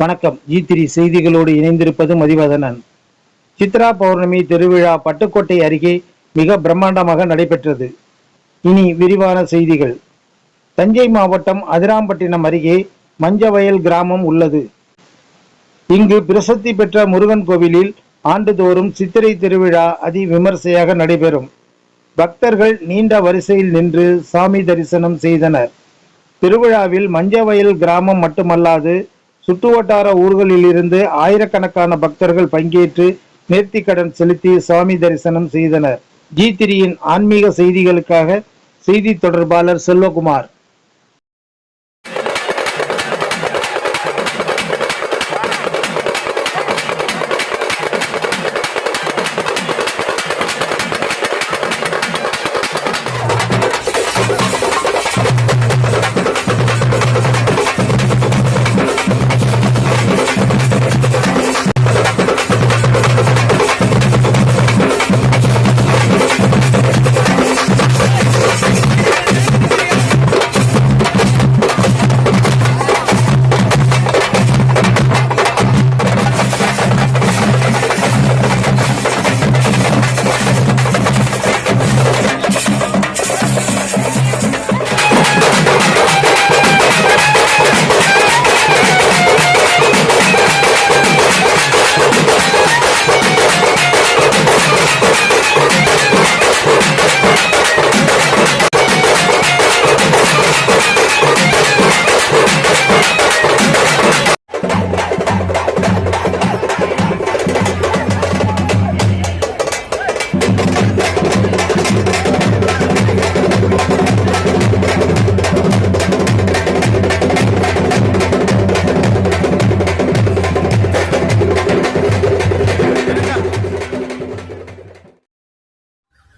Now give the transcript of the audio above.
வணக்கம். E G three செய்திகளோடு இணைந்திருப்பது மதிவதனன். சித்ரா பௌர்ணமி திருவிழா பட்டுக்கோட்டை அருகே மிக பிரம்மாண்டமாக நடைபெற்றது. இனி விரிவான செய்திகள். தஞ்சை மாவட்டம் அதிராம்பட்டினம் அருகே மஞ்சவயல் கிராமம் உள்ளது. இங்கு பிரசித்தி பெற்ற முருகன் கோவிலில் ஆண்டுதோறும் சித்திரை திருவிழா அதி விமர்சையாக நடைபெறும். பக்தர்கள் நீண்ட வரிசையில் நின்று சாமி தரிசனம் செய்தனர். திருவிழாவில் மஞ்சவயல் கிராமம் மட்டுமல்லாது சுற்றுவட்டார ஊர்களிலிருந்து ஆயிரக்கணக்கான பக்தர்கள் பங்கேற்று நேர்த்திக்கடன் செலுத்தி சுவாமி தரிசனம் செய்தனர். ஜி திரியின் ஆன்மீக செய்திகளுக்காக செய்தி தொடர்பாளர் செல்வகுமார்.